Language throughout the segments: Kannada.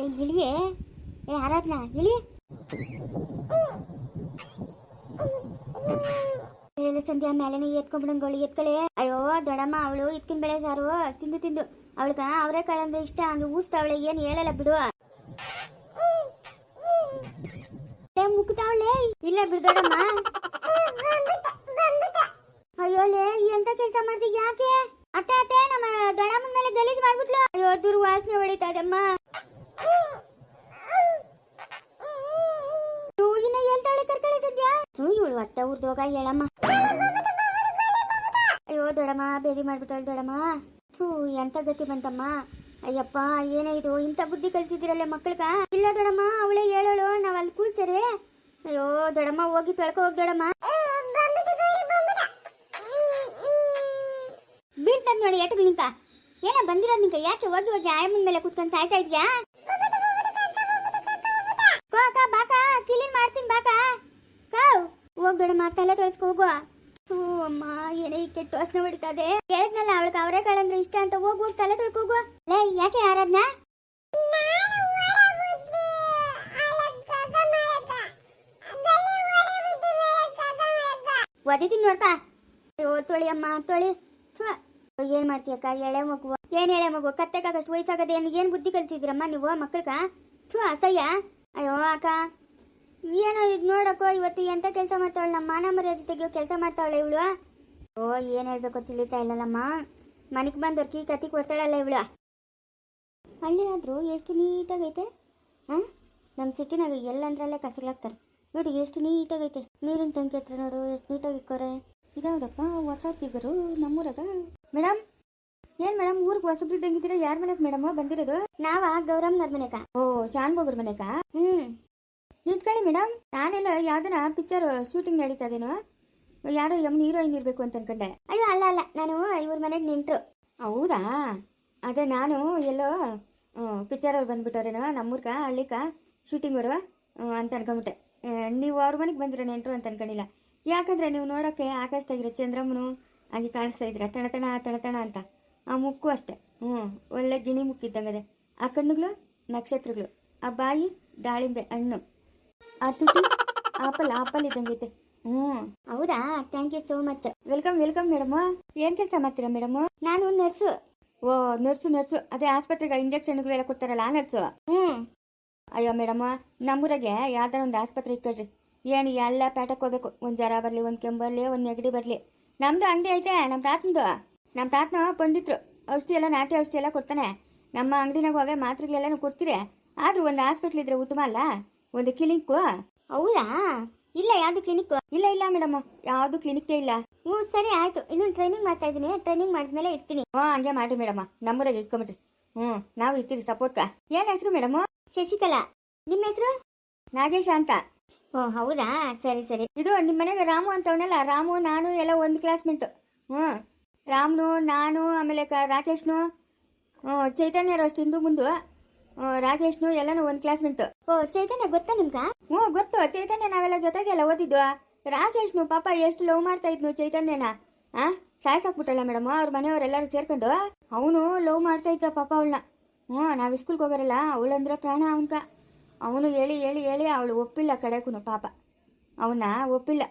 ಏ ಇಳಿಯೇ ಏ, ಆರಾಧನಾ? ಇಳಿ ಏನು ಸಂಧ್ಯಾ ಮೇಲೆನೆ ಎತ್ಕೊಂಡ್ಬಿಡಂಗೋಳಿ ಎತ್ಕೊಳ್ಳಿ. ಅಯ್ಯೋ ದೊಡಮ್ಮ ಅವಳು ಇತ್ತಿನ ಬೆಳೆ ಸಾರು. ತಿಂದು ತಿಂದು. ಅವಳ್ಗ ಅವರೇ ಕಾಳಂದ್ರೆ ಇಷ್ಟ, ಹಂಗೆ ಊಸ್ತಾವಳೆ ಏನು ಹೇಳಲ್ಲ ಬಿಡು. ಮುಕ್ತಾವಳೆ ಇಲ್ಲ ಬಿಡ್ದೊಡಮ್ಮ ಅಯ್ಯೋ, ಲೇ, ಎಂತ ಕೆಲಸ ಮಾಡ್ತಿ, ಯಾಕೆ? ಅತ್ತೆ ಅತ್ತೆ, ನಮ್ಮ ದೊಡಮ್ಮನ ಮೇಲೆ ಗಲೀಜ್ ಮಾಡ್ಬಿಟ್ಲು. ಅಯ್ಯೋ, ದುರ್ವಾಸನೆ ಹೊಡಿತಾ ಇದಮ್ಮ ಇನ್ನ ಹೇಳ್ತಾಳೆ ಕರ್ಕಳೆ ಸದ್ಯ? ತೂ ಇವಳು ಹೊಟ್ಟೆ ಉರ್ದೋಗ ಹೇಳಮ್ಮ. ಅಯ್ಯೋ ದೊಡಮ್ಮ ಬೇದಿ ಮಾಡ್ಬಿಟ್ಟಳು ದೊಡಮ್ಮ ಥೂ, ಎಂತ ಗತಿ ಬಂತಮ್ಮ? ಅಯ್ಯಪ್ಪ, ಏನೇ ಇದು? ಇಂಥ ಬುದ್ಧಿ ಕಲ್ಸಿದಿರಲ್ಲ ಮಕ್ಕಳ್ಗ? ಇಲ್ಲ ದೊಡಮ್ಮ ಅವಳೇ ಹೇಳೋಳು, ನಾವ್ ಅಲ್ಲಿ ಕೂಳ್ಸರಿ ಅಯ್ಯೋ ದೊಡಮ್ಮ ಹೋಗಿ ತೊಳ್ಕೊ ಹೋಗ್ ದೊಡಮ್ಮ ಬೀಳ್ತದ ನೋಡಿ ಎಟಕ್ ನಿಂಕ. ಏನ ಬಂದಿರೋದ್ ನಿಂಕ? ಯಾಕೆ ಹೋಗಿ ಹೋಗಿ ಆಯಮ್ಮನ ಮೇಲೆ ಕುತ್ಕೊಂಡ್ ಸಾಯ್ತಾ ಇದ್ಯಾ ಕೋ ಕಾ ಬಾಕ ಕ್ಲೀನ್ ಮಾಡ್ತೀನಿ ಬಾಕ ಕಾವ್ ಹೋಗ್ಬೇಡ ತಲೆ ಹೋಗುವ. ಹೋಗು ಥೂ, ಅಮ್ಮ ಏನೇ ಈ ಕೆಟ್ಟ ವಾಸನೆ ಹೊಡಿತದೆ. ಹೇಳಿದ್ನಲ್ಲ ಅವಳಿಗೆ ಅವರೇ ಕಾಳಂದ್ರೆ ಇಷ್ಟ ಅಂತ, ಹೋಗು, ಹೋಗಿ ತಲೆ ತೊಳ್ಕೋಗು ಲೇ, ಯಾಕೆ ಯಾರದ್ನ ಒದಿತೀನಿ ನೋಡ್ತಾ ಅಯ್ಯೋ, ತೊಳಿ ಅಮ್ಮ, ತೊಳಿ. ಏನ್ ಮಾಡ್ತೀಯಕ್ಕ ಎಳೆ ಮಗು ಏನ್ ಎಳೆ ಮಗು ಕತ್ತೆಕಾಗಷ್ಟು ವಯಸ್ಸಾಗದೆ ಏನ್ ಬುದ್ಧಿ ಕಲ್ಸಿದ್ರಮ್ಮ ನೀವು ಮಕ್ಕಳಕ್ಕ ಥೂ, ಅಸಹ್ಯ. ಅಯ್ಯೋ, ಅಕ್ಕ. ಏನೋ ಇದು ನೋಡಕ್ಕೋ, ಇವತ್ತು ಎಂತ ಕೆಲಸ ಮಾಡ್ತಾವಳೆ? ನಮ್ಮ ಮಾನ ಮರ್ಯಾದೆ ತೆಗಿಯೋ ಕೆಲಸ ಮಾಡ್ತಾವಳೆ ಇವಳು? ಓ, ಏನು ಹೇಳ್ಬೇಕು ತಿಳಿತಾ ಇಲ್ಲಲ್ಲಮ್ಮ. ಮನೆಗೆ ಬಂದವ್ರ ಕೀ ಕತ್ತಿ ಕೊಡ್ತಾಳಲ್ಲ ಇವಳು. ಹಳ್ಳಿ ಆದರೂ ಎಷ್ಟು ನೀಟಾಗೈತೆ? ಹಾಂ? ನಮ್ಮ ಸಿಟಿನಾಗ ಎಲ್ಲಂದ್ರಲ್ಲೇ ಕಸಗಳಾಗ್ತಾರೆ ನೋಡಿ, ಎಷ್ಟು ನೀಟಾಗೈತೆ. ನೀರಿನ ಟ್ಯಾಂಕಿ ಹತ್ರ ನೋಡು, ಎಷ್ಟು ನೀಟಾಗಿ ಇಕ್ಕೋರೆ. ಇದಾವ್ದಪ್ಪ ಹೊಸ ಬೀಗರು ನಮ್ಮೂರಾಗ. ಮೇಡಮ್ ಏನ್ ಮೇಡಮ್ ಊರಿಗೆ ಹೊಸಬ್ರಿದ್ದಂಗಿದ್ದೀರಾ ಯಾರ ಮನೆಗೆ ಮೇಡಮ್ ಬಂದಿರೋದು? ನಾವ ಗೌರಮ್ನವ್ರ ಮನೆಗ? ಓ ಶಾನ್ ಬೋಗ್ರ ಮನೆಗ? ಹ್ಮ್. ನಿಂತ್ಕೊಳ್ಳಿ ಮೇಡಮ್. ನಾನೆಲ್ಲ ಯಾವ್ದನ ಪಿಕ್ಚರ್ ಶೂಟಿಂಗ್ ನಡೀತದೇನೋ? ಯಾರೋ ಯಮ್ನ ಹೀರೋಯಿನ್ ಇರ್ಬೇಕು ಅಂತ ಅನ್ಕೊಂಡೆ. ಅಯ್ಯೋ, ಅಲ್ಲ ಅಲ್ಲ. ನಾನು ಇವ್ರ ಮನೆಗೆ ನಿಂತು ಹೌದಾ? ಅದೇ ನಾನು ಎಲ್ಲೋ ಪಿಕ್ಚರ್ ಅವ್ರು ಬಂದ್ಬಿಟ್ಟವ್ರೇನೋ ನಮ್ಮೂರ್ಗ ಹಳ್ಳಿಕ ಶೂಟಿಂಗ್ ಅವರು ಅಂತ ಅನ್ಕೊಂಬಿಟ್ಟೆ. ನೀವು ಅವ್ರ ಮನೆಗೆ ಬಂದಿರೋ ನೆಂಟರು ಅಂತ ಅನ್ಕೊಂಡಿಲ್ಲ. ಯಾಕಂದ್ರೆ ನೀವು ನೋಡೋಕ್ಕೆ ಆಕಾಶದಾಗಿರೋ ಚಂದ್ರಮ್ಮನು ಹಾಗೆ ಕಾಣಿಸ್ತಾ ಇದ್ರ ತಣತಣ ತಣತಣ ಅಂತ. ಆ ಮುಕ್ಕು ಅಷ್ಟೆ. ಹ್ಞೂ ಒಳ್ಳೆ ಗಿಣಿ ಮುಕ್ಕಿದ್ದಂಗದೆ. ಆ ಕಣ್ಣುಗಳು, ನಕ್ಷತ್ರಗಳು. ಆ ಬಾಯಿ, ದಾಳಿಂಬೆ ಹಣ್ಣು. ಆಪಲ್ ಆಪಲ್ ಇದ್ದಂಗೈತೆ ಹ್ಞೂ ಹೌದಾ? Thank you so much welcome welcome madam ಏನ್ ಕೆಲಸ ಮಾಡ್ತೀರಾ ಮೇಡಮ್ ನಾನು ನರ್ಸು ಓ ನರ್ಸು ನರ್ಸು ಅದೇ ಆಸ್ಪತ್ರೆಗೆ ಇಂಜೆಕ್ಷನ್ಗಳು ಎಲ್ಲ ಕೊಡ್ತಾರಲ್ಲ ಆ ನರ್ಸು ಹ್ಮ್. ಅಯ್ಯೋ ಮೇಡಮ್ ನಮ್ಮೂರಾಗೆ ಯಾವ್ದಾರ ಒಂದು ಆಸ್ಪತ್ರೆ ಇಕ್ಕಳ್ರಿ. ಏನು ಎಲ್ಲ ಪೇಟಕ್ಕೆ ಹೋಗ್ಬೇಕು. ಒಂದು ಜ್ವರ ಬರಲಿ ಒಂದು ಕೆಮ್ಮು ಬರಲಿ ಒಂದು ನೆಗಡಿ ಬರಲಿ. ನಮ್ದು ಅಂಗಡಿ ಐತೆ ನಮ್ಮ ತಾತನದು ನಮ್ಮ ತಾತನ ಪಂಡಿತ್ರು. ಔಷಧಿ ಎಲ್ಲ ನಾಟಿ ಔಷಧಿ ಎಲ್ಲ ಕೊಡ್ತಾನೆ. ನಮ್ಮ ಅಂಗಡಿನಾಗ ಅವೇ ಮಾತ್ರೆಗಳೆಲ್ಲ ಕೊಡ್ತೀರಿ. ಆದ್ರೂ ಒಂದು ಹಾಸ್ಪಿಟ್ಲ್ ಇದ್ರೆ ಉತ್ತಮ ಅಲ್ಲ? ಒಂದು ಕ್ಲಿನಿಕ್ ಹೌದಾ? ಇಲ್ಲ ಯಾವ್ದು ಕ್ಲಿನಿಕ್ ಇಲ್ಲ ಇಲ್ಲ ಮೇಡಮ್ ಯಾವ್ದು ಕ್ಲಿನಿಕ್ಕೇ ಇಲ್ಲ. ಹ್ಞೂ ಸರಿ ಆಯ್ತು. ಇನ್ನೊಂದು ಟ್ರೈನಿಂಗ್ ಮಾಡ್ತಾ ಇದ್ದೀನಿ. ಟ್ರೈನಿಂಗ್ ಮಾಡಿದ್ಮೇಲೆ ಇರ್ತೀನಿ. ಹ್ಞೂ ಹಂಗೆ ಮಾಡಿ ಮೇಡಮ್ ನಮ್ಮೂರಾಗೆ ಇಟ್ಕೊಂಬಿಟ್ರಿ ಹ್ಞೂ ನಾವು ಇರ್ತೀರಿ ಸಪೋರ್ಟ್ಕ ಏನ್ ಹೆಸರು ಮೇಡಮ್ ಶಶಿಕಲಾ. ನಿಮ್ಮ ಹೆಸರು? ನಾಗೇಶ ಅಂತ. ಓ ಹೌದಾ? ಸರಿ ಸರಿ. ಇದು ನಿಮ್ಮ ಮನೆಗೆ ರಾಮು ಅಂತವನಲ್ಲ. ರಾಮು ನಾನು ಎಲ್ಲ ಒಂದು ಕ್ಲಾಸ್ಮೇಟು ಹ್ಞೂ. ರಾಮ್ನು ನಾನು ಆಮೇಲೆ ಕ ರಾಕೇಶ್ನು. ಹ್ಞೂ ಚೈತನ್ಯರು ಅಷ್ಟು ಹಿಂದೂ ಮುಂದು. ರಾಕೇಶ್ನು ಎಲ್ಲನೂ ಒಂದು ನಿಂತು. ಓ ಚೈತನ್ಯ ಗೊತ್ತಾ ನಿಮ್ಗ? ಹ್ಞೂ ಗೊತ್ತು. ಚೈತನ್ಯ ನಾವೆಲ್ಲ ಜೊತೆಗೆಲ್ಲ ಓದಿದ್ವ. ರಾಕೇಶ್ನು ಪಾಪ ಎಷ್ಟು ಲವ್ ಮಾಡ್ತಾ ಇದ್ನು ಚೈತನ್ಯನ. ಆ? ಸಾಯ್ಸಾಕ್ಬಿಟ್ಟಲ್ಲ ಮೇಡಮ್ ಅವ್ರ ಮನೆಯವರೆಲ್ಲರೂ ಸೇರ್ಕೊಂಡು? ಅವನು ಲವ್ ಮಾಡ್ತಾ ಇದ್ದ ಪಾಪ ಅವಳನ್ನ ಹ್ಞೂ ನಾವು ಸ್ಕೂಲ್ಗೆ ಹೋಗೋರಲ್ಲ ಅವಳಂದ್ರೆ ಪ್ರಾಣ ಅವನ್ಕ ಅವನು ಹೇಳಿ ಹೇಳಿ ಹೇಳಿ ಅವಳು ಒಪ್ಪಿಲ್ಲ ಕಡೆಗೂ ಪಾಪ. ಅವನ್ನ ಒಪ್ಪಿಲ್ಲ.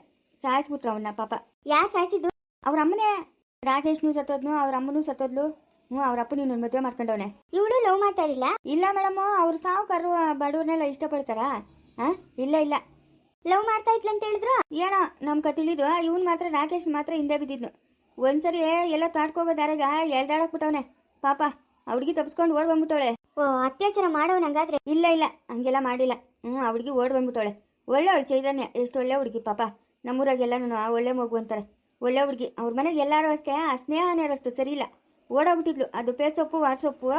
ಸಾಯಿಸ್ಬಿಟ್ರು ಅವನ್ನ ಪಾಪ. ಯಾರು ಸಾಯಿಸಿದ್ದು? ಅವ್ರ ಅಮ್ಮನೇ. ರಾಕೇಶ್ನು ಸತ್ತೋದ್ನು ಅವ್ರ ಅಮ್ಮನೂ ಸತ್ತೋದ್ಲು? ಹ್ಞೂ ಅವ್ರ ಅಪ್ಪ ನೀನು ಮದುವೆ ಮಾಡ್ಕೊಂಡವನೆ. ಇವಳು ಲವ್ ಮಾಡ್ತಾ ಇಲ್ಲ ಇಲ್ಲ ಮೇಡಮ್ ಅವ್ರು ಸಾವುಕಾರರು ಬಡವ್ರನ್ನೆಲ್ಲ ಇಷ್ಟಪಡ್ತಾರಾ? ಹಾ ಇಲ್ಲ ಇಲ್ಲ. ಲವ್ ಮಾಡ್ತಾ ಇದ್ಲ ಅಂತ ಹೇಳಿದ್ರು? ಏನೋ ನಮ್ಗೆ ತಿಳಿದು ಇವನ್ ಮಾತ್ರ ರಾಕೇಶ್ ಮಾತ್ರ ಹಿಂದೆ ಬಿದ್ದಿದ್ನು. ಒಂದ್ಸರಿ ಎಲ್ಲ ತಾಟ್ಕೋಗೋ ದಾರಾಗ ಎಳ್ದಾಡಕ್ಬಿಟ್ಟವನೆ. ಪಾಪ ಆ ಹುಡುಗಿ ತಪ್ಪಿಸ್ಕೊಂಡು ಓಡ್ ಬಂದ್ಬಿಟ್ಟವಳೆ. ಓ ಅತ್ಯಾಚಾರ ಮಾಡೋನಂಗಾದ್ರೆ ಇಲ್ಲ ಇಲ್ಲ ಹಂಗೆಲ್ಲ ಮಾಡಿಲ್ಲ. ಹ್ಞೂ ಆ ಹುಡುಗಿ ಓಡ್ ಬಂದ್ಬಿಟ್ಟವಳೆ. ಒಳ್ಳೆ ಅವಳು ಚೈತನ್ಯ ಎಷ್ಟು ಒಳ್ಳೆ ಹುಡುಗಿ ಪಾಪ. ನಮ್ಮೂರಾಗೆಲ್ಲ ನಾನು ಒಳ್ಳೆ ಮಗು ಅಂತಾರೆ. ಒಳ್ಳೆ ಹುಡುಗಿ ಅವ್ರ ಮನೆಗೆ ಎಲ್ಲರೂ ಅಷ್ಟೇ ಆ ಸ್ನೇಹನೇರು ಅಷ್ಟು ಸರಿ ಇಲ್ಲ ಓಡೋಗ್ಬಿಟ್ಟಿದ್ಲು. ಅದು ಪೇಸೊಪ್ಪು ವಾಟ್ಸಪ್ಪು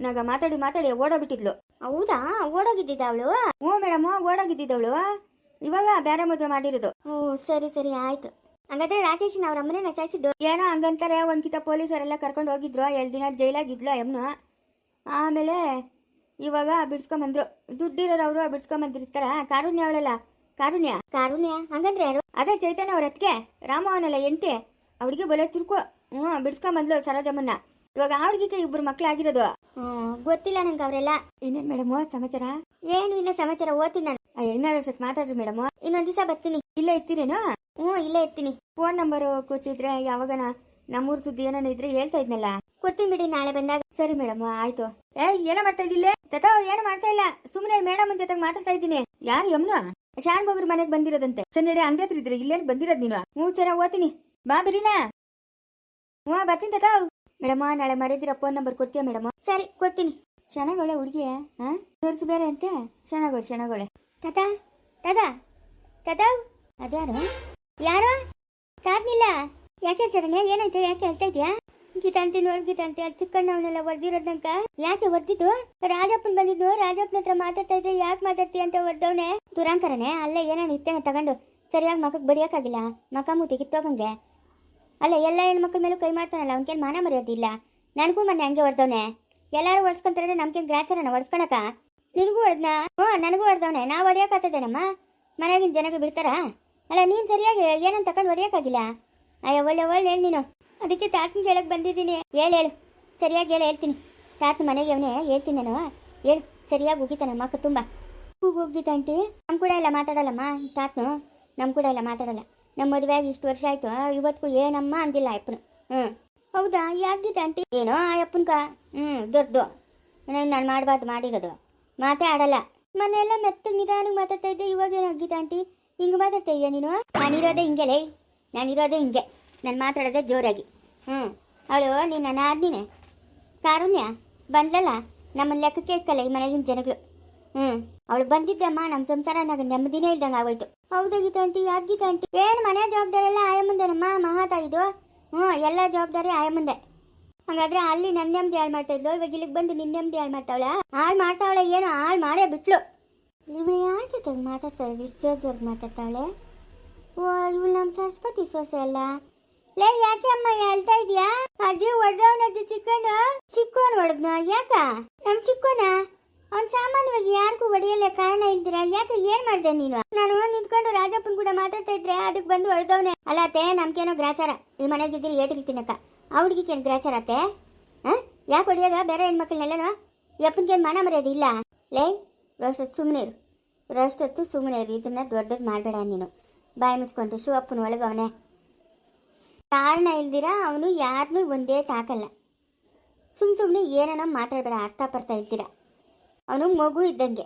ನಾಗ ಮಾತಾಡಿ ಮಾತಾಡಿ ಓಡಾಬಿಟ್ಟಿದ್ಲು ಹೌದಾ? ಓಡೋಗಿದ್ದಿದ್ದ ಅವಳು? ಹ್ಞೂ ಮೇಡಮ್ ಓಡೋಗಿದ್ದಿದ್ದವಳು ಇವಾಗ ಬೇರೆ ಮದುವೆ ಮಾಡಿರೋದು. ಹ್ಞೂ ಸರಿ ಸರಿ ಆಯ್ತು. ಹಂಗಾದ್ರೆ ರಾಕೇಶನ್ ಅವ್ರ ಅಮ್ಮನೇ ನಚಾಯಿಸಿದ್ದು ಏನೋ ಹಂಗಂತಾರೆ ಒಂದ್ಕಿತ ಪೊಲೀಸರೆಲ್ಲ ಕರ್ಕೊಂಡು ಹೋಗಿದ್ರು ಎರಡು ದಿನ ಜೈಲಾಗಿದ್ಲು ಎಮ್ನು ಆಮೇಲೆ ಇವಾಗ ಬಿಡ್ಸ್ಕೊಂಬಂದ್ರು. ದುಡ್ಡಿರೋರು ಅವರು ಬಿಡ್ಸ್ಕೊಂಬಂದಿರ್ತಾರ ಕಾರುಣ್ಯ ಅವಳಲ್ಲ. ಕಾರುಣ್ಯ? ಕಾರುಣ್ಯ? ಹಂಗಂದ್ರೆ ಯಾರು? ಅದೇ ಚೈತನ್ಯ ಅವ್ರ ಅತ್ತಿಗೆ ರಾಮ ಅವನಲ್ಲ ಎಂತೆ ಅವಳಿಗೆ ಬಲೆ ಚುರುಕು. ಹ್ಞೂ ಬಿಡ್ಸ್ಕೊಂಬಂದ್ಲು ಸರೋಜಮ್ಮನ್ನ. ಇವಾಗ ಆ ಇಬ್ಬರು ಇಬ್ರು ಮಕ್ಳಾಗಿರೋದು. ಹ್ಮ್ ಗೊತ್ತಿಲ್ಲ ನಂಗೆ ಅವರೆಲ್ಲ. ಇನ್ನೇನ್ ಮೇಡಮ್ ಸಮಾಚಾರ? ಏನು ಇಲ್ಲ ಸಮಾಚಾರ ಓದ್ತೀನಿ ನಾನು. ಇನ್ನಾರು ಅಷ್ಟೊತ್ತು ಮಾತಾಡ್ರಿ ಮೇಡಮ್. ಇನ್ನೊಂದ್ ದಿವಸ ಬರ್ತೀನಿ. ಇಲ್ಲ ಇರ್ತೀರೇನು? ಹ್ಞೂ ಇಲ್ಲೇ ಇರ್ತೀನಿ. ಫೋನ್ ನಂಬರ್ ಕೊಟ್ಟಿದ್ರೆ ಯಾವಾಗನ ನಮ್ಮೂರ್ ಸುದ್ದಿ ಏನಾನ ಇದ್ರೆ ಹೇಳ್ತಾ ಇದ್ನಲ್ಲ. ಕೊಡ್ತೀನಿ ಬಿಡಿ ನಾಳೆ ಬಂದಾಗ. ಸರಿ ಮೇಡಮ್ ಆಯ್ತು. ಏ ಏನೋ ಮಾಡ್ತಾ ಇದ್ದಿಲ್ಲ? ತತ ಏನೋ ಮಾಡ್ತಾ ಇಲ್ಲ? ಸುಮ್ಮನೆ ಮೇಡಮ್ ಜೊತೆ ಮಾತಾಡ್ತಾ ಇದ್ದೀನಿ. ಯಾರು ಯಮ್ನ? ಶಾನ್ ಬಗ್ರ ಮನೆಗೆ ಬಂದಿರೋದಂತೆ. ಸನ್ನಡೆ ನಡಿ ಅಂಗಡಿ ಹತ್ರ ಇದ್ರೆ ಇಲ್ಲೇನು ಬಂದಿರೋದು ನೀನು? ಹ್ಞೂ ಚೆನ್ನಾಗಿ ಓದ್ತೀನಿ. ಬಾ ಬಿರಿನಾ ಹ್ಞೂ ಬರ್ತೀನಿ ತಾತ. ಮೇಡಮ್ಮ ನಾಳೆ ಮರಿದಿರ ಫೋನ್ ನಂಬರ್ ಕೊಡ್ತೀಯಾ ಮೇಡಮ್? ಸರಿ, ಕೊಡ್ತೀನಿ. ಚೆನ್ನಾಗಳೆ ಹುಡುಗಿ ಹಾಂ ತೋರಿಸು ಬೇರೆ ಅಂತೆ? ಚೆನ್ನಾಗೋಳೆ ಚೆನ್ನಾಗೋಳೆ ತಾತ ತಾತ ತಾತ? ಅದ್ಯಾರು? ಯಾರು? ಸಾರ್ನಿಲ್ಲ ಯಾಕೆ ಚರಣ್ಯ ಏನಾಯ್ತು? ಯಾಕೆ ಹೇಳ್ತಾ ಇದ್ಯಾ ಗೀತಾಂತಿ ನೋಡ್, ಗೀತಾಂತಿ. ಅಲ್ಲಿ ಚಿಕ್ಕಣ್ಣವನ್ನೆಲ್ಲ ಹೊಡೆದಿರೋದಂಕ ಯಾಕೆ ಹೊಡೆದಿದ್ದು ರಾಜಪ್ಪನ್ ಬಂದಿದ್ದು, ರಾಜಪ್ಪನ ಹತ್ರ ಮಾತಾಡ್ತಾ ಇದ್ದೆ. ಯಾಕೆ ಮಾತಾಡ್ತಿ ಅಂತ ಹೊಡೆದವನೆ ದುರಾಂಕರನೆ? ಅಲ್ಲೇ ಏನೇನು ಇತ್ತೇನೆ ತಗೊಂಡು? ಸರಿಯಾಗಿ ಮಕ್ಕಕ್ಕೆ ಬಡಿಯೋಕ್ಕಾಗಿಲ್ಲ. ಮಕ್ಕ ಮೂತಿ ಕಿತ್ತೋಗಂಗೆ. ಅಲ್ಲ ಎಲ್ಲ ಹೆಣ್ಮಕ್ಳ ಮೇಲೂ ಕೈ ಮಾಡ್ತಾನಲ್ಲ ಅವ್ನಿಗೇನು ಮಾನ ಮರ್ಯಾದಿಲ್ಲ ನನಗೂ ಮೊನ್ನೆ ಹಂಗೆ ಹೊಡೆದವನೆ. ಎಲ್ಲರೂ ಹೊಡ್ಸ್ಕೊಂತಾರೆ ನಮ್ಗೇನು ಗ್ರಾಚಾರನ ಹೊಡ್ಸ್ಕೊಳಕ? ನಿನಗೂ ಹೊಡೆದ್ನ? ಹ್ಞೂ, ನನಗೂ ಹೊಡೆದವನೆ. ನಾವು ಹೊಡೆಯೋಕ್ಕಾಗ್ತದೇನಮ್ಮ ಮನೆಯಾಗಿನ ಜನಗಳು ಬಿಡ್ತಾರ? ಅಲ್ಲ, ನೀನು ಸರಿಯಾಗಿ ಏನಂತ ತಕೊಂಡು ಹೊಡಿಯೋಕ್ಕಾಗಿಲ್ಲ ಅಯ್ಯ, ಒಳ್ಳೆ ಒಳ್ಳೆ ಹೇಳಿ ನೀನು. ಅದಕ್ಕೆ ತಾತನ ಕೇಳಕ್ಕೆ ಬಂದಿದ್ದೀನಿ. ಹೇಳು ಹೇಳು. ಸರಿಯಾಗಿ ಹೇಳ, ಹೇಳ್ತೀನಿ. ತಾತನ ಮನೆಗೆ ಅವನೇ ಹೇಳ್ತೀನಿ ನಾನು. ಹೇಳು, ಸರಿಯಾಗಿ ಹೋಗಿತಾನೆ ಮಕ್ಕ ತುಂಬ. ಹೋಗಿ ಹೋಗಿತ್ತಂಟಿ ನಮ್ಮ ಕೂಡ ಎಲ್ಲ ಮಾತಾಡಲ್ಲಮ್ಮ, ತಾತನು? ನಮ್ಮ ಕೂಡ ಎಲ್ಲ ಮಾತಾಡಲ್ಲ. ನಮ್ಮ ಮದುವೆ ಆಗಿ ಇಷ್ಟು ವರ್ಷ ಆಯ್ತು. ಇವತ್ತು ಏನಮ್ಮ ಅಂದಿಲ್ಲ ಅಪ್ಪನು ಹ್ಞೂ ಹೌದಾ? ಯಾಕಿದ್ದ ಆಂಟಿ? ಏನೋ ಆ ಅಪ್ಪನ್ಕ ಹ್ಞೂ ದೊಡ್ಡದು ನಾನು ಮಾಡಬಾರ್ದು ಮಾಡಿರೋದು. ಮಾತೇ ಆಡಲ್ಲ. ಮನೆಯೆಲ್ಲ ಮೆತ್ತಗೆ ನಿಧಾನಕ್ಕೆ ಮಾತಾಡ್ತಾ ಇದ್ದೆ. ಇವಾಗ ಏನಾಗಿದ್ದ ಆಂಟಿ? ಹಿಂಗೆ ಮಾತಾಡ್ತಾ ಇದೆಯಾ ನೀನು? ನಾನಿರೋದೇ ಹಿಂಗೆ, ಲೈ. ನಾನಿರೋದೇ ಹಿಂಗೆ. ನಾನು ಮಾತಾಡೋದೇ ಜೋರಾಗಿ. ಹ್ಞೂ ಅವಳು ನೀನು ನಾನು ಆದ್ನೇ ಕಾರುಣ್ಯ. ಬಂದ್ಲಲ್ಲ? ನಮ್ಮನ್ನು ಲೆಕ್ಕಕ್ಕೆ ಇಕ್ಕಲ್ಲ ಈ ಮನೆಗಿನ ಜನಗಳು. ಹ್ಞೂ ಅವಳು ಬಂದಿದ್ದಮ್ಮ ನಮ್ಮ ಸಂಸಾರ ನೆಮ್ಮದಿನೇ ಇಲ್ದಂಗೆ ಆಗೋಯ್ತು. ಹೌದಾ ಗೀತಾ ಆಂಟಿ ಯಾಕೆ ಆಂಟಿ ಏನು ಮನೆ ಜವಾಬ್ದಾರಿ ಎಲ್ಲ ಆಯಮ್ಮಂದೇನಮ್ಮ ಮಹಾತಾಯಿದು ಹ್ಞೂ ಎಲ್ಲ ಜವಾಬ್ದಾರಿ ಆಯಮ್ಮಂದೆ ಹಾಗಾದ್ರೆ ಅಲ್ಲಿ ನನ್ನ ನೆಮ್ಮದಿ ಹಾಳು ಮಾಡ್ತಾ ಇದ್ಲು, ಇವಾಗ ಇಲ್ಲಿಗೆ ಬಂದು ನಿನ್ನ ನೆಮ್ಮದಿ ಹಾಳು ಮಾಡ್ತಾವಳ? ಹಾಳು ಮಾಡ್ತಾವಳೆ ಏನು? ಹಾಳು ಮಾಡೇ ಬಿಟ್ಲು. ಇವಳು ಯಾರ ಜೊತೆಗೆ ಮಾತಾಡ್ತಾಳೆ ಇಷ್ಟು ಜೋರ್ ಜೋರ್ಗೆ ಮಾತಾಡ್ತಾವಳೆ? ಓ, ಇವಳು ನಮ್ಮ ಸರಸ್ವತಿ ಸೊಸೆ ಅಲ್ಲ. ಲೇ, ಯಾಕೆ ಅಮ್ಮ ಹೇಳ್ತಾ ಇದೀಯಾ? ಅಜ್ಜಿ ಹೊಡೆದವನದ್ದು ಚಿಕ್ಕನ ಚಿಕ್ಕೋನ್ ಒಡ್ದ್ನ? ಯಾಕ? ನಮ್ ಚಿಕ್ಕೋನ ಅವ್ನ್ ಸಾಮಾನ್ಯವಾಗಿ ಯಾರಿಗೂ ಹೊಡೆಯಲ್ಲ ಕಾರಣ ಇಲ್ದಿರ, ಯಾಕೆ ಏನ್ ಮಾಡ್ದೆ ನೀನು? ನಾನು ನಿಂತ್ಕೊಂಡು ರಾಜಪ್ಪನ್ ಕೂಡ ಮಾತಾಡ್ತಾ ಇದ್ರೆ ಅದಕ್ಕೆ ಬಂದು ಹೊಡೆದವನೆ. ಅಲ್ಲ ಅತ್ತೆ, ನಮ್ಗೇನೋ ಗ್ರಾಚಾರ. ಈ ಮನೆಗಿದ್ದೀರಿ ಏಟಿಗೆ ತಿನ್ನಕ ಹುಡುಗಿಗೇನು ಗ್ರಾಚಾರ ಅತ್ತೆ? ಹಾ? ಯಾಕೆ ಹೊಡಿಯೋದ ಬೇರೆ ಹೆಣ್ಮಕ್ಳನ್ನೆಲ್ಲನೋ? ಯಪ್ಪನ್ಗೇನು ಮಾನ ಮರ್ಯಾದೆ ಇಲ್ಲ? ಲೇ ರೋಷ್ಟೊತ್ತು ಸುಮ್ಮನೆ ಇರು. ರೋಷ್ಟೊತ್ತು ಸುಮ್ಮನೆ ಇರು. ಇದನ್ನ ದೊಡ್ಡದು ಮಾಡಬೇಡ ನೀನು. ಬಾಯಿ ಮುಚ್ಕೊಂಡು ಶಿವಪ್ಪನ ಒಳಗೆ ಅವನೇ. ಕಾರಣ ಇಲ್ದಿರ, ಅವನು ಯಾರನ್ನೂ ಒಂದೇ ಟಾಕಲ್ಲ ಸುಮ್ ಸುಮ್ಮನೆ ಏನೇನೋ ಮಾತಾಡಬೇಡ, ಅರ್ಥ ಪಡ್ತಾ ಇಲ್ದಿರ. ಅವನು ಮಗು ಇದ್ದಂಗೆ.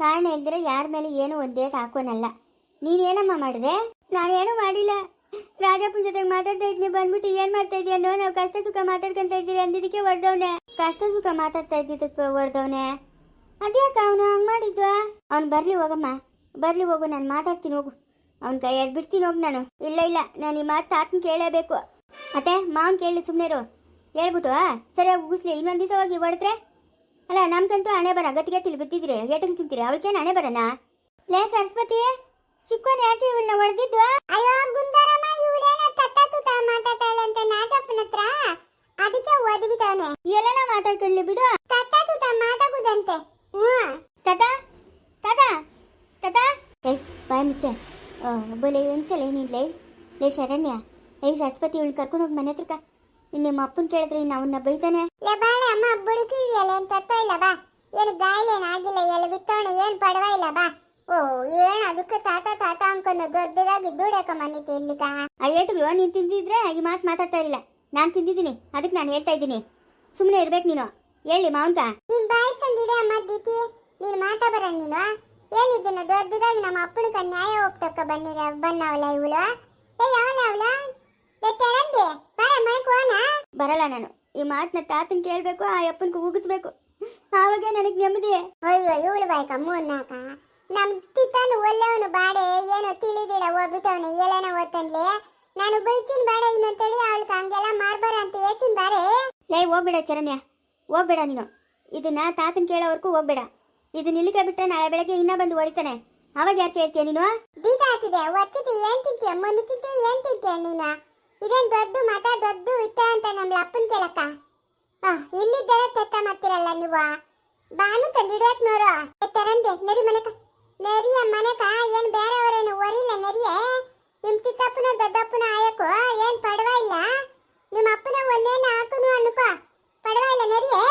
ಕಾರಣ ಇಲ್ದಿರ ಯಾರ ಮೇಲೆ ಏನು ಒಂದೇ ಹಾಕೋನಲ್ಲ ನೀನೇನಮ್ಮ ಮಾಡಿದೆ? ನಾನೇನು ಮಾಡಿಲ್ಲ. ರಾಜಪ್ಪನ ಜೊತೆಗೆ ಮಾತಾಡ್ತಾ ಇದ್ನಿ, ಬಂದ್ಬಿಟ್ಟು ಏನ್ ಮಾಡ್ತಾ ಇದೀಯ ಅನ್ನೋ ನಾವು ಕಷ್ಟ ಸುಖ ಮಾತಾಡ್ಕೊಂತ ಇದ್ದೀರಿ ಅಂದಿದ್ದಕ್ಕೆ ಹೊಡೆದವನೆ ಕಷ್ಟ ಸುಖ ಮಾತಾಡ್ತಾ ಇದ್ದಿದ್ದಕ್ಕೆ ಹೊಡೆದವನೆ ಅದ್ಯಾಕ ಅವನು ಹಂಗ್ ಮಾಡಿದ್ವಾ? ಅವ್ನು ಬರ್ಲಿ ಹೋಗಮ್ಮ. ಬರ್ಲಿ ಹೋಗು, ನಾನು ಮಾತಾಡ್ತೀನಿ ಹೋಗು. ಅವ್ನ ಕೈ ಬಿಡ್ತೀನಿ ಹೋಗಿ ನಾನು. ಇಲ್ಲ ಇಲ್ಲ, ನಾನು ಈ ಮಾತು ತಾತನ ಕೇಳಲೇಬೇಕು ಅತ್ತೆ ಮಾವನ್ ಕೇಳಿ ಸುಮ್ಮನೆ ಇರು. ಹೇಳ್ಬಿಟ್ಟು ಸರಿಯಾಗಿ ಉಗಿಸ್ಲಿ. ಇನ್ನೊಂದು ದಿವಸ ಹೋಗಿ ಹೊಡೆದ್ರೆ? ಅಲ್ಲ ನಮ್ಗಂತೂ ಹಣೆ ಬರ ಗಟ್ಟಿಗಟ್ಟಿಲಿ ಬಿದ್ದಿದ್ರಿ. ಏಟಕ್ಕೆ ತಿಂತೀರಿ? ಅವಳಿಗೇನು ಹಣೆ ಬರನ? ಲೇ ಸರಸ್ವತಿ ಚಿಕ್ಕೋನ್ ಯಾಕೆ ಇವಳನ್ನ ಹೊಡೆದಿದ್ದು ಅಯ್ಯೋ ಗುಂದರಮ್ಮ ಇವಳೇನ ತತ್ತ ತುತ ಮಾತಾಡ್ತಾಳೆ ಅಂತ ನಾಟಪ್ಪನ ಹತ್ರ? ಅದಕ್ಕೆ ಒದಗಿದವನೆ ಎಲ್ಲನ ಮಾತಾಡ್ಕೊಳ್ಳಿ ಬಿಡು. ತತ್ತ ತುತ ಮಾತಾಗುದಂತೆ ಹ್ಮ್ ತತ? ತತ? ತತ? ಏಯ್ ಬಾಯ್ ಮುಚ್ಚೆ. ಬೋಲೆ ಏನ್ಸಲ್ಲ ಏನಿಲ್ಲ ಲೇ? ಶರಣ್ಯ. ಏಯ್ ಸರಸ್ವತಿ ಇವಳು ಕರ್ಕೊಂಡು ಹೋಗಿ ಮನೆ ಹತ್ರಕ ಇನ್ನು ನಿಮ್ಮ ಅಪ್ಪನ್ ಕೇಳಿದ್ರೆ ಇನ್ನು ಅವನ್ನ ಬೈತಾನೆ? ಲೇ ಬಾಳೆ ಅಮ್ಮ ಬುಡುಕಿದೆಯಲ್ಲ ಏನ್ ತತ್ತ ಇಲ್ಲ ಬಾ. ಏನು ಗಾಯಲ ಆಗಿಲ್ಲ ಎಲ್ಲ ಬಿತ್ತವಣ ಏನು ಪಡವ ಇಲ್ಲ ಬಾ. ಓ ಏನ್ ಅದಕ್ಕೆ ತಾತ ತಾತ ಅನ್ಕೊಂಡು ದೊಡ್ಡದಾಗಿ ದುಡಕ ಮನಿತೆ ಇಲ್ಲಿಗ? ಆ ನೀನ್ ತಿಂದಿದ್ರೆ ಈ ಮಾತು ಮಾತಾಡ್ತಾ ಇರಲಿಲ್ಲ. ನಾನು ತಿಂದಿದ್ದೀನಿ ಅದಕ್ಕೆ ನಾನು ಹೇಳ್ತಾ ಇದ್ದೀನಿ. ಸುಮ್ಮನೆ ಇರ್ಬೇಕು ನೀನು. ಹೇಳಿ ಮಾವಂತ. ನೀನ್ ಬಾಯಿ ತಂದಿದೆ ಅಮ್ಮ ದೀತಿ. ನೀನ್ ಮಾತಾ ಬರ ನೀನು ಏನಿದ್ದನ್ನ ದೊಡ್ಡದಾಗಿ ನಮ್ಮ ಅಪ್ಪನಿಗೆ ನ್ಯಾಯ ಹೋಗ್ತಕ್ಕ ಬನ್ನಿರ ಬನ್ನವಳ ಇವಳು? ಏ ಯಾವಳ ಅವಳ? ತೆಳಂದೆ ಬರ ಬರಲ್ಲ ನಾನು. ಈ ಮಾತನ್ನ ತಾತನ್ ಕೇಳಬೇಕು ಆ ಅಪ್ಪನ ಉಗಿಸ್ಬೇಕು. ಆವಾಗ ನನಗೆ ನೆಮ್ಮದಿ. ಅಯ್ಯೋ ಇವಳು ಬಾಯ್ಕ ಮೂರ್ನಾಕ ನಮ್ ತಿತ್ತಾನು ಒಳ್ಳೆಯವನು ಬಾಡೆ ಏನೋ ತಿಳಿದಿಡ ಒಬ್ಬಿಟ್ಟವನೆ ಏಲೇನ ಓದ್ತನ್ಲೆ ನಾನು ಬೈತೀನಿ ಬೇಡ ಇನ್ನೊಂತೇಳಿ ಅವಳಿಗೆ ಹಂಗೆಲ್ಲ ಮಾಡ್ಬಾರ ಅಂತ ಹೇಳ್ತೀನಿ ಬಾರೆ ಲೇ ಹೋಗ್ಬೇಡ ಚರಣ್ಯ. ಹೋಗ್ಬೇಡ ನೀನು. ಇದನ್ನ ತಾತನ್ ಕೇಳೋವರೆಗೂ ಹೋಗ್ಬೇಡ. ಇದು ಇಲ್ಲಿಗೆ ಬಿಟ್ರೆ ನಾಳೆ ಬೆಳಗ್ಗೆ ಇನ್ನ ಬಂದು ಹೊಡಿತಾನೆ. ಅವಾಗ ಯಾರು ಕೇಳ್ತೀಯ ನೀನು? ದೀದ ಆಗ್ತಿದೆ ಒತ್ತಿದ್ದೆ ಏನ್ ತಿಂತೀಯ? ಮೊನ್ನೆ ತಿಂತೀಯ ಏನ್ ತಿಂತೀಯ ನೀನು? ಇದೇನ್ ದೊಡ್ಡ ಮಠ, ದೊಡ್ಡ ಇತ್ತ ಅಂತ ನಮ್ಮ ಅಪ್ಪನ ಕೇಳಕ್ಕ? ಇಲ್ಲಿದ್ದರೆ ತೆತ್ತ ಮಾಡ್ತಿರಲ್ಲ ನೀವು? ಬಾನು ತಂದಿಡ್ಯಾಕ್ ನೋರು ತರಂದೆ ನರಿ ಮನೆಕ ನರಿಯ ಮನೆಕ ಏನ್ ಬೇರೆಯವರೇನು ಒರಿಲ್ಲ ನರಿಯೇ ನಿಮ್ ಚಿಕ್ಕಪ್ಪನ, ದೊಡ್ಡಪ್ಪನ ಆಯಕ್ಕೋ ಏನು ಪಡವ ಇಲ್ಲ? ನಿಮ್ಮ ಅಪ್ಪನ ಒಂದೇನ ಹಾಕುನು ಅನ್ಕೋ. ಪಡವ ಇಲ್ಲ ನರಿಯೇ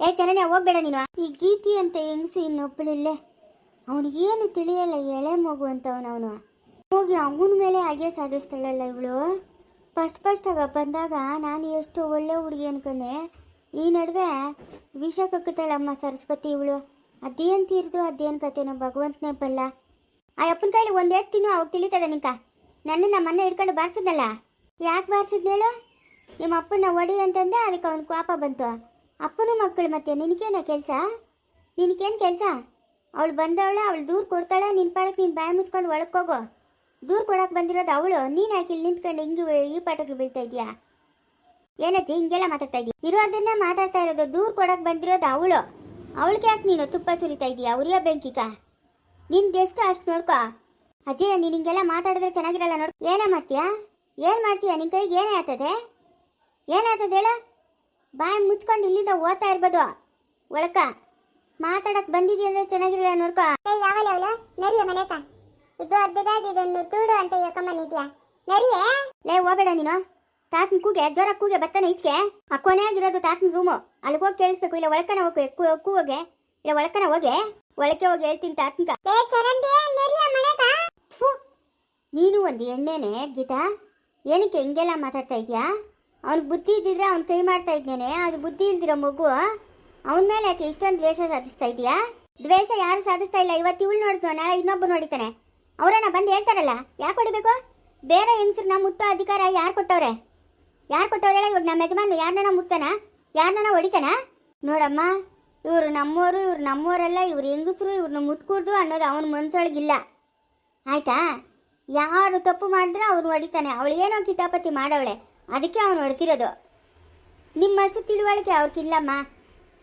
ಏ ಚರಣೆ ಹೋಗ್ಬೇಡ ನೀನು. ಈ ಗೀತಿ ಅಂತ ಹೆಂಗ್ಸಿ ಇನ್ನೊಬ್ಬಳಿಲ್ಲೇ ಅವನಿಗೇನು ತಿಳಿಯಲ್ಲ, ಎಳೆ ಮಗು ಅವನು ಹೋಗಿ ಅವನ ಮೇಲೆ ಹಾಗೆ ಸಾಧಿಸ್ತಾಳಲ್ಲ ಇವಳು? ಫಸ್ಟ್ ಫಸ್ಟಾಗ ಬಂದಾಗ ನಾನು ಎಷ್ಟು ಒಳ್ಳೆ ಹುಡುಗಿ ಅನ್ಕೊಂಡೆ, ಈ ನಡುವೆ ವಿಷ ಕಕ್ಕುತ್ತಾಳಮ್ಮ ಸರಸ್ವತಿ ಇವಳು. ಅದೇನು ತೀರ್ದು, ಅದೇನು ಕತೆನೋ ಭಗವಂತನೇ ಬಲ್ಲ. ಆ ಅಪ್ಪನ ಕೈಲಿ ಒಂದೆರಡು ತಿನ್ನು, ಅವಾಗ ತಿಳಿತದ ನಿಂಕ? ನಮ್ಮ ಮನೆ ಹಿಡ್ಕೊಂಡು ಬಾರಿಸಿದ್ನಲ್ಲ? ಯಾಕೆ ಬಾರಿಸಿದ್ನೇಳು ನಿಮ್ಮ ಅಪ್ಪನ ಒಡಿ ಅಂತಂದೆ, ಅದಕ್ಕೆ ಅವನ ಕೋಪ ಬಂತು. ಅಪ್ಪನ ಮಕ್ಕಳು ಮತ್ತೆ ನಿನಗೇನ ಕೆಲಸ? ನಿನಗೇನು ಕೆಲಸ? ಅವಳು ಬಂದವಳೆ, ಅವಳು ದೂರ ಕೊಡ್ತಾಳೆ ನಿನ್ನ ಪಾಡಕ್ಕೆ ನೀನು ಬಾಯಿ ಮುಚ್ಕೊಂಡು ಒಳಕೋಗು ದೂರ ಕೊಡಕ್ಕೆ ಬಂದಿರೋದು ಅವಳು. ನೀನು ಯಾಕೆ ನಿಂತ್ಕೊಂಡು ಹಿಂಗೆ ಈ ಪಾಠಕ್ಕೆ ಬೀಳ್ತಾ ಇದೀಯಾ ಏನಜ್ಜಿ, ಹಿಂಗೆಲ್ಲ ಮಾತಾಡ್ತಾ ಇದೀಯ? ಇರೋದನ್ನ ಮಾತಾಡ್ತಾ ಇರೋದು ದೂರ ಕೊಡಕ್ಕೆ ಬಂದಿರೋದು ಅವಳು. ಅವಳಿಗೆ ಯಾಕೆ ನೀನು ತುಪ್ಪ ಸುರಿತಾ ಇದೀಯಾ? ಉರಿಯೋ ಬೆಂಕಿಕ ನಿಂದು ಎಷ್ಟು ಅಷ್ಟು ನೋಡ್ಕೋ. ಅಜ್ಜಯ್ಯ ನೀನು ಹಿಂಗೆಲ್ಲ ಮಾತಾಡಿದ್ರೆ ಚೆನ್ನಾಗಿರಲ್ಲ ನೋಡ್ ಏನೇ ಮಾಡ್ತೀಯಾ? ಏನು ಮಾಡ್ತೀಯಾ? ನಿನ್ನ ಕೈಗೆ ಏನೇ ಆಗ್ತದೆ ಏನಾಗ್ತದೆ ಹೇಳ? ಬಾಯ್ ಮುಚ್ಕೊಂಡು ಇಲ್ಲಿಂದ ಓದ್ತಾ ಇರ್ಬೋದು. ಒಳಕ. ಮಾತಾಡಕ್ ಬಂದಿದ್ಯಾ ಅಂದ್ರೆ ಚೆನ್ನಾಗಿರಲ್ಲ ನೋಡ್ಕೋ. ಯಾವ ಅವಳು? ನರಿಯ ಇದು ಅರ್ಧದಾಗಿ ಇದನ್ನು ತೂಡು ಅಂತ ಯಾಕಮ್ಮನಿದ್ಯಾ ನರಿಯೇ? ಲೇ ಹೋಗ್ಬೇಡ ನೀನು. ತಾತನ ಕೂಗೆ ಜ್ವರ ಕೂಗೆ ಬರ್ತಾನೆ ಈಚೆಗೆ. ಆ ಕೊನೆಯಾಗಿರೋದು ತಾತನ ರೂಮು ಅಲ್ಲಿಗೆ ಹೋಗಿ ಕೇಳಿಸ್ಬೇಕು. ಇಲ್ಲ ಒಳಕನ ಹೋಗಿ ಕೂ- ಕೂಗೋಗೆ ಇಲ್ಲ ಒಳಕನ ಹೋಗಿ. ಒಳಕ್ಕೆ ಹೋಗಿ ಹೇಳ್ತೀನಿ ತಾತನ್ಕ ನೀನು ಒಂದು ಎಣ್ಣೆನೆ ಗೀತಾ? ಏನಕ್ಕೆ ಹಿಂಗೆಲ್ಲ ಮಾತಾಡ್ತಾ ಇದೆಯಾ? ಅವ್ನ ಬುದ್ಧಿ ಇದ್ದಿದ್ರೆ ಅವ್ನು ಕೈ ಮಾಡ್ತಾ ಇದ್ದೇನೆ ಅದು ಬುದ್ಧಿ ಇಲ್ದಿರೋ ಮಗು. ಅವನ ಮೇಲೆ ಯಾಕೆ ಇಷ್ಟೊಂದು ದ್ವೇಷ ಸಾಧಿಸ್ತಾ ಇದೆಯಾ? ದ್ವೇಷ ಯಾರು ಸಾಧಿಸ್ತಾ ಇಲ್ಲ. ಇವತ್ತು ಇವಳು ನೋಡ್ತಾನೆ ಇನ್ನೊಬ್ಬ ನೋಡಿತಾನೆ ಅವರನ್ನ ಬಂದು ಹೇಳ್ತಾರಲ್ಲ ಯಾಕೆ ಹೊಡಿಬೇಕು ಬೇರೆ ಹೆಂಗಸ್ರನ್ನ ಮುಟ್ಟೋ ಅಧಿಕಾರ ಯಾರು ಕೊಟ್ಟವ್ರೆ? ಯಾರು ಕೊಟ್ಟವ್ರೆ ಇವಾಗ ನಮ್ಮ ಯಜಮಾನ ಯಾರನ್ನ ಮುಟ್ತಾನ? ಯಾರನ್ನ ಹೊಡಿತಾನ? ನೋಡಮ್ಮ, ಇವರು ನಮ್ಮೋರು, ಇವ್ರು ನಮ್ಮೋರಲ್ಲ, ಇವ್ರು ಹೆಂಗಸರು ಇವ್ರನ್ನ ಮುಟ್ಕೂಡ್ದು ಅನ್ನೋದು ಅವನ ಮನಸ್ಸೊಳಗಿಲ್ಲ ಆಯ್ತಾ? ಯಾರು ತಪ್ಪು ಮಾಡಿದ್ರೆ ಅವನು ಹೊಡಿತಾನೆ. ಅವಳು ಏನೋ ಕಿತಾಪತಿ ಮಾಡವಳೆ. ಅದಕ್ಕೆ ಅವನು ಹೊಡ್ತಿರೋದು. ನಿಮ್ಮಷ್ಟು ತಿಳುವಳಿಕೆ ಅವ್ರಿಗಿಲ್ಲಮ್ಮ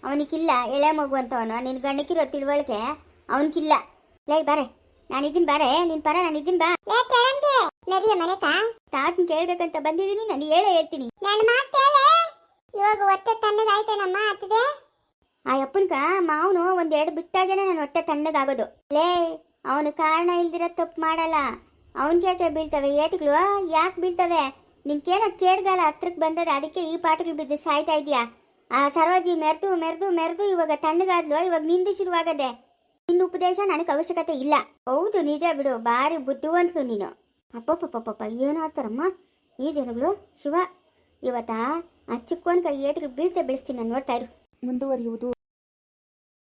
ಅವನಿಗಿಲ್ಲ, ಎಳೆ ಮಗು ಅಂತವನು. ನಿನ್ನ ಗಂಡಕ್ಕಿರೋ ತಿಳುವಳಿಕೆ ಅವನಿಗಿಲ್ಲ ಲೈ, ಬಾರೆ. ನಾನಿದ್ದೀನಿ ಬಾರೆ ನಿನ್ ಪರ ನಾನಿದ್ದೀನಿ ಬಾ. ಏ ನದಿಯ ಮನೆ ಮನೆಕ? ತಾತನ್ ಕೇಳ್ಬೇಕಂತ ಬಂದಿದೀನಿ ನಾನು ಹೇಳೇ ಹೇಳ್ತೀನಿ. ನನ್ನ ಮಾತೇಳೆ ಇವಾಗ ಹೊಟ್ಟೆ ತಣ್ಣಗಾಯ್ತೇನಮ್ಮ ಅತ್ತಿದೆ ಆ ಅಪ್ಪನ್ಕ ಮಾವನು ಒಂದೆರಡು ಬಿಟ್ಟಾಗೇನೆ ನನ್ನ ಹೊಟ್ಟೆ ತಣ್ಣಗಾಗೋದು. ಲೇ ಅವನು ಕಾರಣ ಇಲ್ದಿರ ತಪ್ಪು ಮಾಡಲ್ಲ. ಅವನ್ಗೆ ಯಾಕೆ ಬೀಳ್ತವೆ ಏಟುಗಳು ಯಾಕೆ ಬೀಳ್ತವೆ? ನಿನ್ಕೇನೋ ಕೇಳ್ಗಾಲ ಹತ್ರಕ್ಕೆ ಬಂದದ ಅದಕ್ಕೆ ಈ ಪಾಠಗಳು ಬಿದ್ದು ಸಾಯ್ತಾ ಇದೀಯಾ ಆ ಸರೋಜಿ ಮೆರೆದು ಮೆರೆದು ಮೆರೆದು ಇವಾಗ ತಣ್ಣಗಾದ್ಲು ಇವಾಗ ನಿಂದು ಶುರುವಾಗದೆ. ನಿನ್ನ ಉಪದೇಶ ನನಗೆ ಅವಶ್ಯಕತೆ ಇಲ್ಲ. ಹೌದು, ನಿಜ ಬಿಡು. ಭಾರಿ ಬುದ್ಧಿವಂತು ನೀನು. ಅಪ್ಪಪ್ಪಪ್ಪಪ್ಪ, ಏನು ಆಡ್ತಾರಮ್ಮ? ಈ ಜನಗಳು, ಶಿವ, ಇವತ್ತ? ಆ ಚಿಕ್ಕವನ್ ಕೈ ಏಟಿಗೆ ಬೀಳ್ಸೆ ಬೆಳೆಸ್ತೀನಿ ನೋಡ್ತಾ ಇರು. ಮುಂದುವರಿಯುವುದು